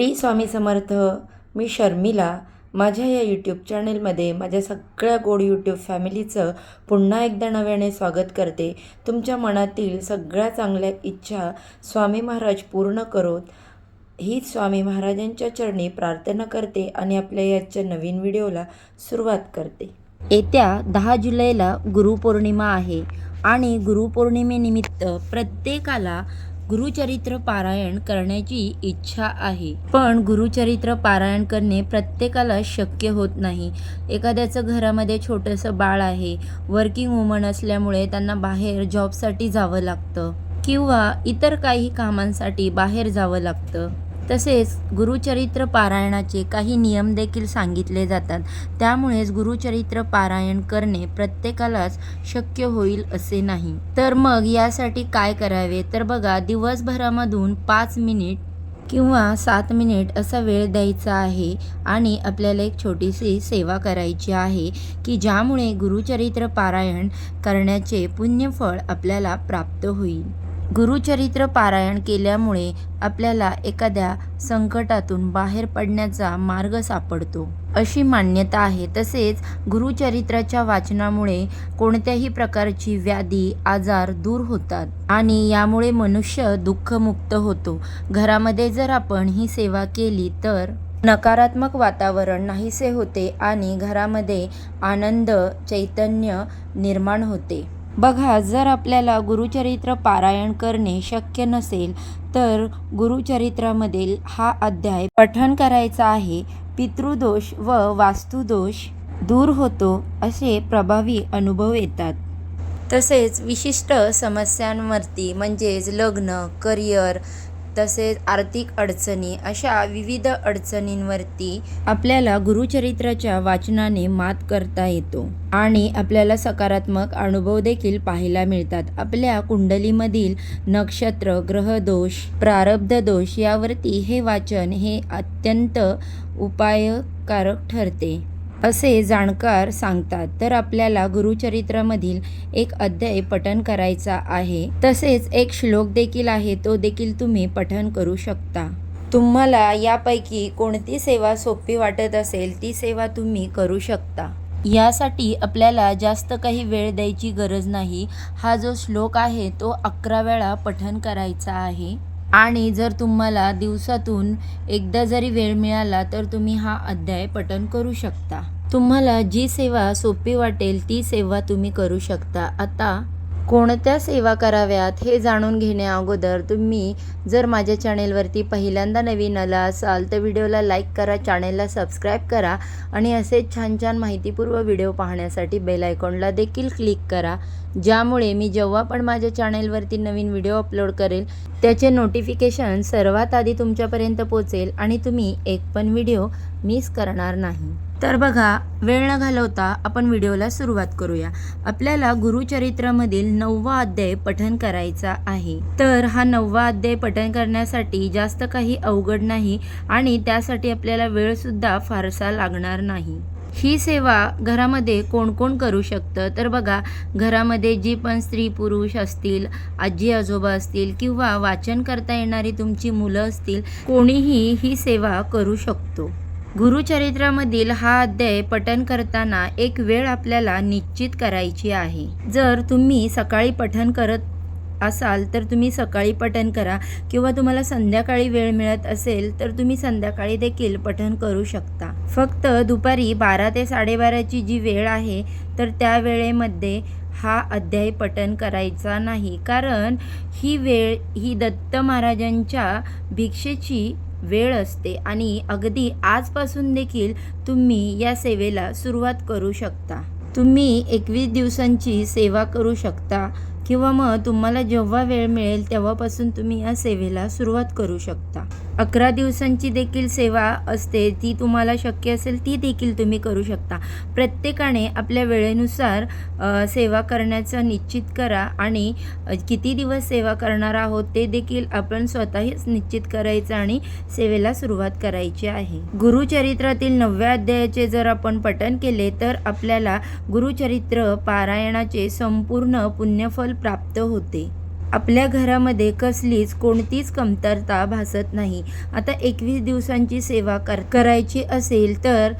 T Swami Samarth मी शर्मिला. माझ्या या YouTube चॅनेलमध्ये माझ्या सगळ्या गोड यूट्यूब फॅमिलीचं पुन्हा एकदा नव्याने स्वागत करते. तुमच्या मनातील सगळ्या चांगल्या इच्छा स्वामी महाराज पूर्ण करोत. ही स्वामी महाराजांच्या चरणी प्रार्थना करते आणि आपल्या याच्या नवीन व्हिडिओला सुरुवात करते. येत्या दहा जुलैला गुरुपौर्णिमा आहे आणि गुरुपौर्णिमेनिमित्त प्रत्येकाला गुरुचरित्र पारायण करण्याची इच्छा आहे. पण गुरुचरित्र पारायण करणे प्रत्येकाला शक्य होत नाही. एखाद्याचं घरामध्ये छोटंसं बाळ आहे वर्किंग वुमन असल्यामुळे त्यांना बाहेर जॉबसाठी जावं लागतं किंवा इतर काही कामांसाठी बाहेर जावं लागतं. तसेच गुरुचरित्र पारायणाचे काही नियम देखील सांगितले जातात. त्यामुळेच गुरुचरित्र पारायण करणे प्रत्येकालाच शक्य होईल असे नाही. तर मग यासाठी काय करावे? तर बघा दिवसभरामधून पाच मिनिट किंवा सात मिनिट असा वेळ द्यायचा आहे आणि आपल्याला एक छोटीशी सेवा करायची आहे की ज्यामुळे गुरुचरित्र पारायण करण्याचे पुण्यफळ आपल्याला प्राप्त होईल. गुरुचरित्र पारायण केल्यामुळे आपल्याला एखाद्या संकटातून बाहेर पडण्याचा मार्ग सापडतो. अशी मान्यता आहे. तसेच गुरुचरित्राच्या वाचनामुळे कोणत्याही प्रकारची व्याधी आजार दूर होतात आणि यामुळे मनुष्य दुःखमुक्त होतो. घरामध्ये जर आपण ही सेवा केली तर नकारात्मक वातावरण नाहीसे होते आणि घरामध्ये आनंद चैतन्य निर्माण होते. बघा जर आपल्याला गुरुचरित्र पारायण करणे शक्य नसेल तर गुरुचरित्रामधील हा अध्याय पठण करायचा आहे. पितृदोष व वास्तुदोष दूर होतो असे प्रभावी अनुभव येतात. तसेच विशिष्ट समस्यांवरती म्हणजेच लग्न करिअर तसेच आर्थिक अडचणी अशा विविध अडचणींवरती आपल्याला गुरुचरित्राच्या वाचनाने मात करता येतो. आणि आपल्याला सकारात्मक अनुभव देखील पाहायला मिळतात. आपल्या कुंडलीमधील नक्षत्र ग्रहदोष प्रारब्ध दोष यावरती हे वाचन हे अत्यंत उपायकारक ठरते. असे जाणकार सांगतात. तर आपल्याला गुरुचरित्रामधील एक अध्याय पठन करायचा आहे. तसेच एक श्लोक देखील आहे तो देखील तुम्ही पठन करू शकता. तुम्हाला यापैकी कोणती सेवा सोपी वाटत असेल ती सेवा तुम्ही करू शकता. यासाठी आपल्याला जास्त काही वेळ द्यायची गरज नाही. हा जो श्लोक आहे तो अकरा वेळा पठन करायचा आहे. आणि जर तुम्हाला दिवसातून एकदा जरी वेळ मिळाला तर तुम्ही हा अध्याय पठन करू शकता. तुम्हाला जी सेवा सोपी वाटेल ती सेवा तुम्ही करू शकता. आता कोणत्या सेवा कराव्यात हे जाणून घेण्याअगोदर तुम्ही जर माझ्या चॅनेलवरती पहिल्यांदा नवीन आला असाल तर व्हिडिओला लाईक करा चॅनेलला सबस्क्राईब करा आणि असेच छान छान माहितीपूर्व व्हिडिओ पाहण्यासाठी बेल आयकॉनला देखील क्लिक करा ज्यामुळे मी जेव्हा पण माझ्या चॅनेलवरती नवीन व्हिडिओ अपलोड करेल त्याचे नोटिफिकेशन सर्वात आधी तुमच्यापर्यंत पोचेल आणि तुम्ही एक पण व्हिडिओ मिस करणार नाही. तर बघा वेळ न घालवता आपण व्हिडिओला सुरुवात करूया. आपल्याला गुरुचरित्रामधील नववा अध्याय पठन करायचा आहे. तर हा नववा अध्याय पठन करण्यासाठी जास्त काही अवघड नाही आणि त्यासाठी आपल्याला वेळसुद्धा फारसा लागणार नाही. ही सेवा घरामध्ये कोण कोण करू शकतं? तर बघा घरामध्ये जी पण स्त्री पुरुष असतील आजी आजोबा असतील किंवा वाचन करता येणारी तुमची मुलं असतील कोणीही ही सेवा करू शकतो. गुरुचरित्रामधील हा अध्याय पठन करताना एक वेळ आपल्याला निश्चित करायची आहे. जर तुम्ही सकाळी पठन करत असाल तर तुम्ही सकाळी पठन करा किंवा तुम्हाला संध्याकाळी वेळ मिळत असेल तर तुम्ही संध्याकाळी देखील पठन करू शकता. फक्त दुपारी बारा ते साडेबाराची जी वेळ आहे तर त्या वेळेमध्ये हा अध्याय पठन करायचा नाही. कारण ही वेळ ही दत्त महाराजांच्या भिक्षेची वेळ असते आणि अगदी आजपासून देखील तुम्ही या सेवेला सुरुवात करू शकता. तुम्ही एकवीस दिवसांची सेवा करू शकता किंवा मग तुम्हाला जेव्हा वेळ मिळेल तेव्हापासून तुम्ही या सेवेला सुरुवात करू शकता. अकरा दिवसांची देखील सेवा असते ती तुम्हाला शक्य असेल ती देखील तुम्ही करू शकता. प्रत्येकाने आपल्या वेळेनुसार सेवा करण्याचं निश्चित करा आणि किती दिवस सेवा करणार आहोत ते देखील आपण स्वतःच निश्चित करायचं आणि सेवेला सुरुवात करायची आहे. गुरुचरित्रातील नवव्या अध्यायाचे जर आपण पठन केले तर आपल्याला गुरुचरित्र पारायणाचे संपूर्ण पुण्यफल प्राप्त होते. आपल्या घरामध्ये कसलीच कोणतीच कमतरता भासत नाही. आता एकवीस दिवसांची सेवा कर करायची असेल तर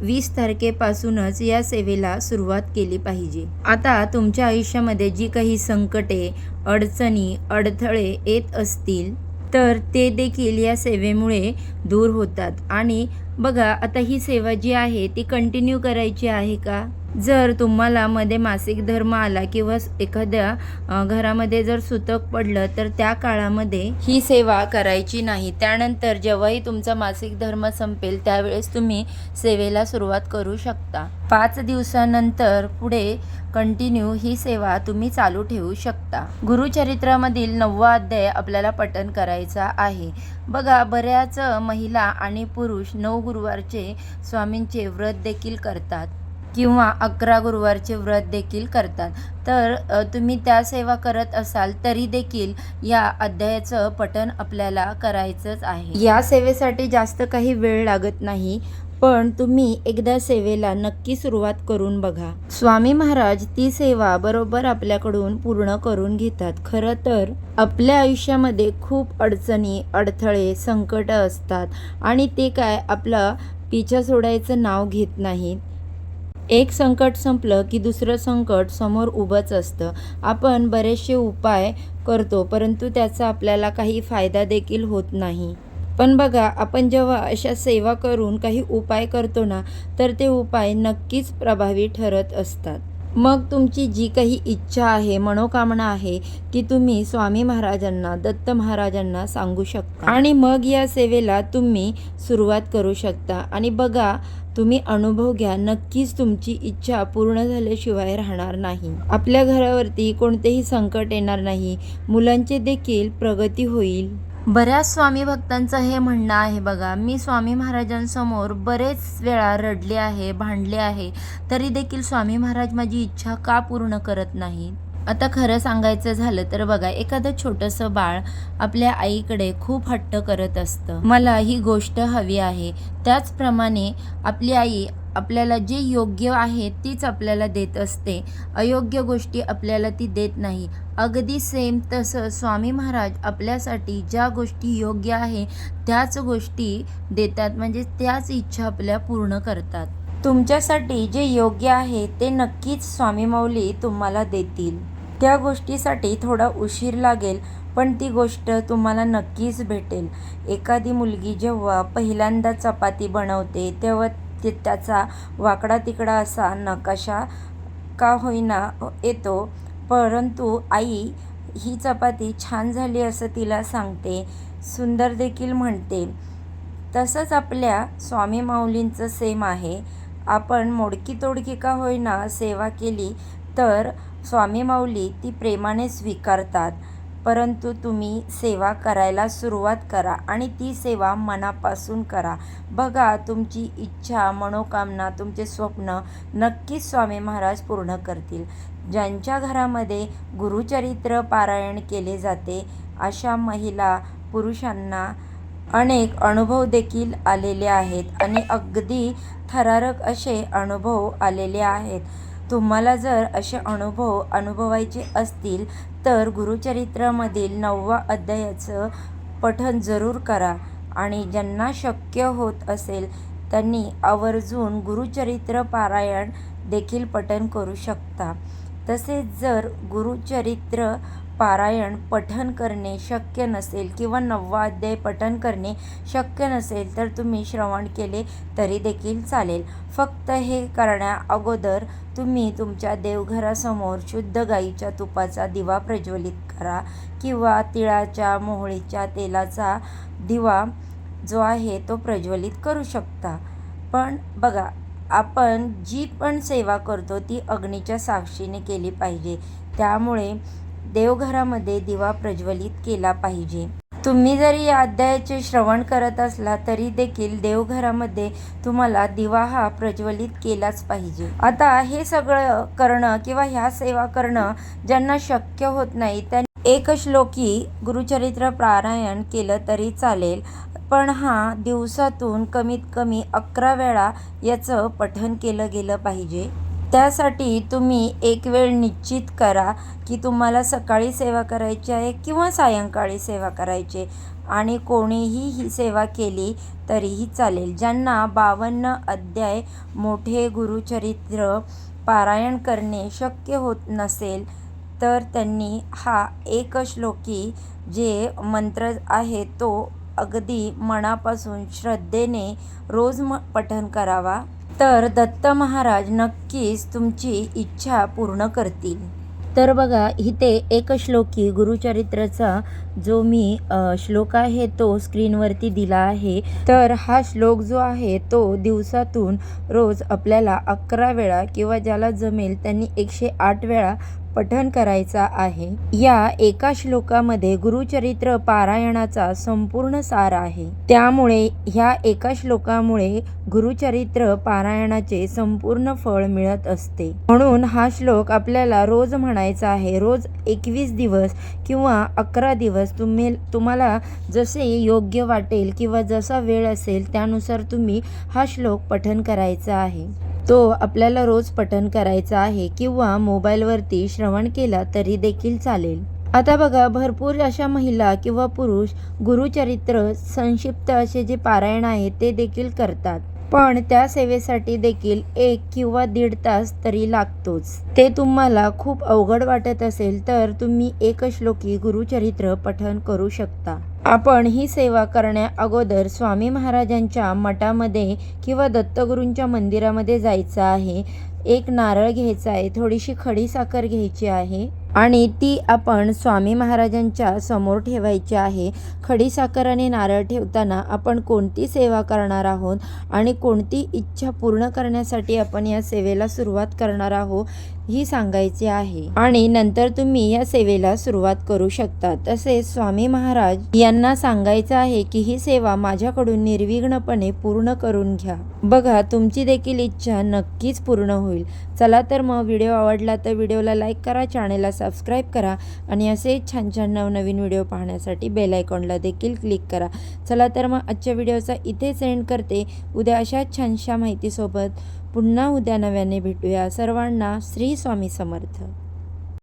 वीस तारखेपासूनच या सेवेला सुरुवात केली पाहिजे. आता तुमच्या आयुष्यामध्ये जी काही संकटे अडचणी अडथळे येत असतील तर ते देखील या सेवेमुळे दूर होतात. आणि बघा आता ही सेवा जी आहे ती कंटिन्यू करायची आहे का? जर तुम्हाला मध्ये मासिक धर्म आला किंवा एखाद्या घरामध्ये जर सुतक पडलं तर त्या काळामध्ये ही सेवा करायची नाही. त्यानंतर जेव्हाही तुमचा मासिक धर्म संपेल त्यावेळेस तुम्ही सेवेला सुरुवात करू शकता. पाच दिवसानंतर पुढे कंटिन्यू ही सेवा तुम्ही चालू ठेवू शकता. गुरुचरित्रामधील नववा अध्याय आपल्याला पठन करायचा आहे. बघा बऱ्याच महिला आणि पुरुष नऊ गुरुवारचे स्वामींचे व्रत देखील करतात. किंवा अकरा गुरुवारचे व्रत देखील करतात. तर तुम्ही त्या सेवा करत असाल तरी देखील या अध्यायाचं पठण आपल्याला करायचंच आहे. या सेवेसाठी जास्त काही वेळ लागत नाही पण तुम्ही एकदा सेवेला नक्की सुरुवात करून बघा. स्वामी महाराज ती सेवा बरोबर आपल्याकडून पूर्ण करून घेतात. खरं तर आपल्या आयुष्यामध्ये खूप अडचणी अडथळे संकट असतात आणि ते काय आपलं पिछा सोडायचं नाव घेत नाहीत. एक संकट संपलं की दुसरं संकट समोर उभंच असतं. आपण बरेचसे उपाय करतो परंतु त्याचा आपल्याला काही फायदा देखील होत नाही. पण बघा आपण जेव्हा अशा सेवा करून काही उपाय करतो ना तर ते उपाय नक्कीच प्रभावी ठरत असतात. मग तुमची जी काही इच्छा आहे मनोकामना आहे की तुम्ही स्वामी महाराजांना दत्त महाराजांना सांगू शकता. आणि मग या सेवेला तुम्ही सुरुवात करू शकता. आणि बघा तुम्ही अनुभव घ्या. नक्कीच तुमची इच्छा पूर्ण झाल्याशिवाय राहणार नाही. आपल्या घरावरती कोणतेही संकट येणार नाही. मुलांचे देखील प्रगती होईल. बऱ्याच स्वामी भक्तांचं हे म्हणणं आहे बघा. मी स्वामी महाराजांसमोर बरेच वेळा रडले आहे भांडले आहे. तरी देखील स्वामी महाराज माझी इच्छा का पूर्ण करत नाहीत आता खरं सांगायचं झालं तर बघा एखादं छोटंसं बाळ आपल्या आईकडे खूप हट्ट करत असतं. मला ही गोष्ट हवी आहे. त्याचप्रमाणे आपली आई आपल्याला जे योग्य आहे तीच आपल्याला देत असते. अयोग्य गोष्टी आपल्याला ती देत नाही. अगदी सेम तसं स्वामी महाराज आपल्यासाठी ज्या गोष्टी योग्य आहे त्याच गोष्टी देतात. म्हणजे त्याच इच्छा आपल्या पूर्ण करतात. तुमच्यासाठी जे योग्य आहे ते नक्कीच स्वामी माऊली तुम्हाला देतील. त्या गोष्टीसाठी थोडा उशीर लागेल पण ती गोष्ट तुम्हाला नक्कीच भेटेल. एखादी मुलगी जेव्हा पहिल्यांदा चपाती बनवते तेव्हा ते त्याचा वाकडा तिकडा असा नकाशा का होईना येतो परंतु आई ही चपाती छान झाली असं तिला सांगते सुंदर देखील म्हणते. तसंच आपल्या स्वामी माऊलींचं सेम आहे. आपण मोडकी तोडकी का होईना सेवा केली तर स्वामी माऊली ती प्रेमाने स्वीकारतात परंतु तुम्ही सेवा करायला सुरुवात करा आणि ती सेवा मनापासून करा. बघा तुमची इच्छा मनोकामना तुमचे स्वप्न नक्कीच स्वामी महाराज पूर्ण करतील. ज्यांच्या घरामध्ये गुरुचरित्र पारायण केले जाते अशा महिला पुरुषांना अनेक अनुभव देखील आलेले आहेत आणि अगदी थरारक असे अनुभव आलेले आहेत. तुम्हाला जर असे अनुभव अनुभवायचे असतील तर गुरुचरित्रामधील नववा अध्यायाचं पठन जरूर करा. आणि ज्यांना शक्य होत असेल त्यांनी आवर्जून गुरुचरित्र पारायण देखील पठन करू शकता. तसेच जर गुरुचरित्र पारायण पठन करणे शक्य नसेल किंवा नववा अध्याय पठन करणे शक्य नसेल तर तुम्ही श्रवण केले तरी देखील चालेल. फक्त हे करण्या अगोदर तुम्ही तुमच्या देवघरासमोर शुद्ध गाईच्या तुपाचा दिवा प्रज्वलित करा किंवा तिळाच्या मोहळीच्या तेलाचा दिवा जो आहे तो प्रज्वलित करू शकता. पण बघा आपण जी पण सेवा करतो ती अग्नीच्या साक्षीने केली पाहिजे. त्यामुळे देवघरामध्ये दिवा प्रज्वलित केला पाहिजे. तुम्ही जरी या अध्यायाचे श्रवण करत असला तरी देखील देवघरामध्ये तुम्हाला दिवा हा प्रज्वलित केलाच पाहिजे. आता हे सगळं करणं किंवा ह्या सेवा करणं ज्यांना शक्य होत नाही त्यांनी एक श्लोकी गुरुचरित्र पारायण केलं तरी चालेल. पण हा दिवसातून कमीत कमी अकरा वेळा याचं पठन केलं गेलं पाहिजे त्यासाठी तुम्ही एक वेळ निश्चित करा की तुम्हाला सकाळी सेवा करायची आहे किंवा सायंकाळी सेवा करायची आहे. आणि कोणीही ही सेवा केली तरीही चालेल ज्यांना बावन्न अध्याय मोठे गुरुचरित्र पारायण करणे शक्य होत नसेल तर त्यांनी हा एक श्लोकी जे मंत्र आहे तो अगदी मनापासून श्रद्धेने रोज म पठण करावा. तर दत्त महाराज नक्कीच तुमची इच्छा पूर्ण करतील. तर बघा इथे एक श्लोकी गुरुचरित्राचा जो मी श्लोक आहे तो स्क्रीनवरती दिला आहे. तर हा श्लोक जो आहे तो दिवसातून रोज आपल्याला अकरा वेळा किंवा ज्याला जमेल त्यांनी एकशे आठ वेळा पठन करायचा आहे. या एका श्लोकामध्ये गुरुचरित्र पारायणाचा संपूर्ण सार आहे. त्यामुळे ह्या एका श्लोकामुळे गुरुचरित्र पारायणाचे संपूर्ण फळ मिळत असते. म्हणून हा श्लोक आपल्याला रोज म्हणायचा आहे. रोज एकवीस दिवस किंवा अकरा दिवस तुम्ही तुम्हाला जसे योग्य वाटेल किंवा जसा वेळ असेल त्यानुसार तुम्ही हा श्लोक पठन करायचा आहे. तो आपल्याला रोज पठण करायचा आहे किंवा मोबाईलवरती श्रवण केला तरी देखील चालेल. आता बघा भरपूर अशा महिला किंवा पुरुष गुरुचरित्र संक्षिप्त असे जे पारायण आहे ते देखील करतात. पण त्या सेवेसाठी देखील एक किंवा दीड तास तरी लागतोच. ते तुम्हाला खूप अवघड वाटत असेल तर तुम्ही एक श्लोकी गुरुचरित्र पठण करू शकता. आपण ही सेवा करण्या अगोदर स्वामी महाराजांच्या मठामध्ये किंवा दत्तगुरूंच्या मंदिरामध्ये जायचं आहे. एक नारळ घ्यायचा आहे थोडीशी खडी साखर घ्यायची आहे. आणि ती आपण स्वामी महाराजांच्या समोर ठेवायची आहे. खडी साखर आणि नारळ ठेवताना आपण कोणती सेवा करणार आहोत आणि कोणती इच्छा पूर्ण करण्यासाठी आपण या सेवेला सुरुवात करणार आहोत ही सांगायची आहे. आणि नंतर तुम्ही या सेवेला सुरुवात करू शकता. तसेच स्वामी महाराज यांना सांगायचं आहे की ही सेवा माझ्याकडून निर्विघ्नपणे पूर्ण करून घ्या. बघा तुमची देखील इच्छा नक्कीच पूर्ण होईल. चला तर मग व्हिडिओ आवडला तर व्हिडिओला लाईक करा चॅनेलला सबस्क्राईब करा आणि असे छान छान नवनवीन व्हिडिओ पाहण्यासाठी बेल आयकॉनला देखील क्लिक करा. चला तर मग आजच्या व्हिडिओचा इथेच सेंड करते. उद्या अशा छानशा माहितीसोबत पुन्हा उद्या नव्याने भेटूया. सर्वांना श्री स्वामी समर्थ.